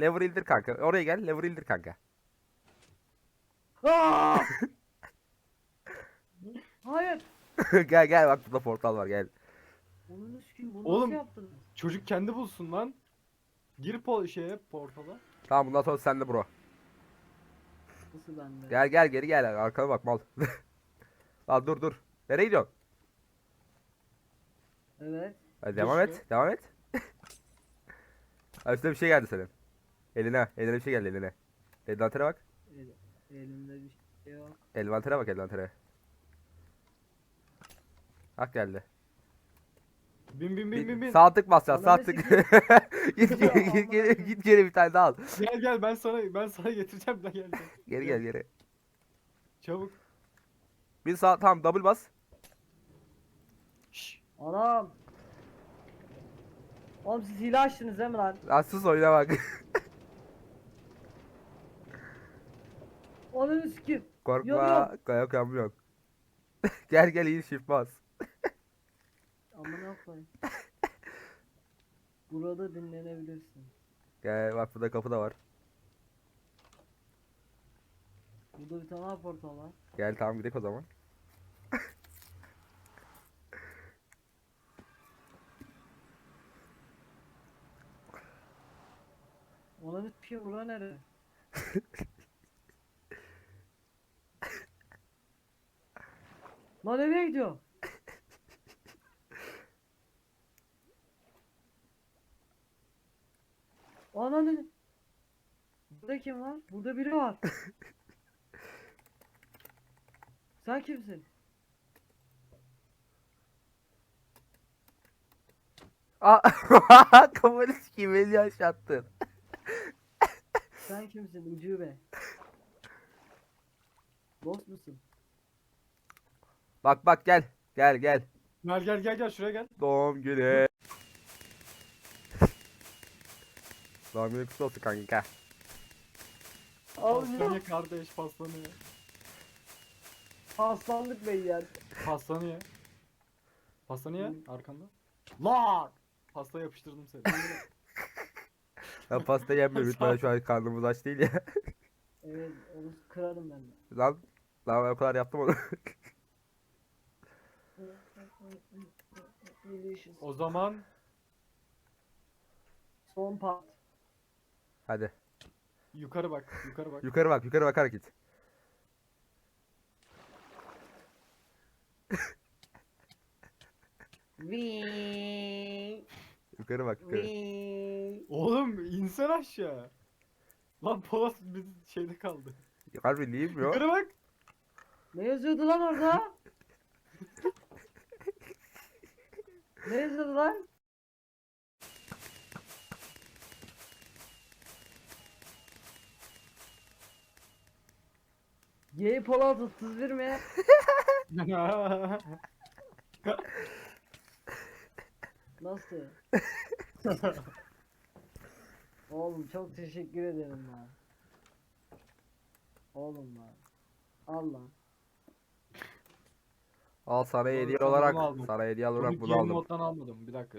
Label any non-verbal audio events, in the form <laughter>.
Lever indir kanka. Oraya gel. Lever indir kanka. Aa! Hayır. <laughs> gel gel bak burada portal var gel. Bunu Oğlum. nasıl yaptınız? Çocuk kendi bulsun lan. Gir po şeye portala. Tamam bundan sonra sen de bro. Nasıl bende? Gel gel geri gel. Arkana bak mal. <laughs> Lan dur dur. Nereye gidiyorsun? Evet. Hadi devam Dur et. Devam et. <laughs> Ha, üstüne bir şey geldi senin. Eline. Eline bir şey geldi eline. Elvantere bak. El, elimde bir şey yok. Elvantere bak elvantere. Hak geldi. Bin bin bin bin bin. Sağ tık basacaksın sağ Ananı tık. <laughs> git geri git geri git geri bir tane daha al. Gel gel ben sana ben sana getireceğim da gel. gel. Geri gel geri. Çabuk. Bir sağ tamam double bas. Şşş. Anam. Oğlum siz hile açtınız değil mi lan? Lan sus oyuna bak. <laughs> Onu sikeyim. Korkma. Yok, Yok yok yok. <laughs> gel gel iyi shift bas. <laughs> Amına koyayım. Burada dinlenebilirsin. Gel bak burada kapı da var. Burada bir tane portal var. Gel tamam gidelim o zaman. Ona bir şey bura nere? Lan nereye gidiyor? <laughs> Ananı. Burada kim var? Burada biri var. <laughs> Sen kimsin? Aa kafanı sikeyim beni aşağı attın. Sen kimsin ucube? Dost musun? Bak bak gel. Gel gel. Gel gel gel gel şuraya gel. Doğum günü. <laughs> Doğum günü kutlu olsun kanka. Pastaneye kardeş pastaneye. Hastalık beyler. Pastaneye. Pastaneye arkanda. La! Pasta yapıştırdım seni. <laughs> Ben pasta yemiyorum lütfen şu an karnımız aç değil ya. Evet onu kırarım ben de. lan lan ben o kadar yaptım onu. <laughs> O zaman Son part. Hadi. yukarı bak yukarı bak. Yukarı bak yukarı bakarak git. Vii, Yukarı bak yukarı. vii. Oğlum insen aşağı. Lan Polat biz şeyde kaldı. Harbi neyim yok. Yukarı bak. Ne yazıyordu lan orada? Ne yazıyordu lan? Gay Polat 31 mi? <laughs> Nasıl? Oğlum çok teşekkür ederim lan. Oğlum lan. Allah. Al sana hediye olarak aldım. sana hediye olarak bunu aldım. almadım. Bir dakika.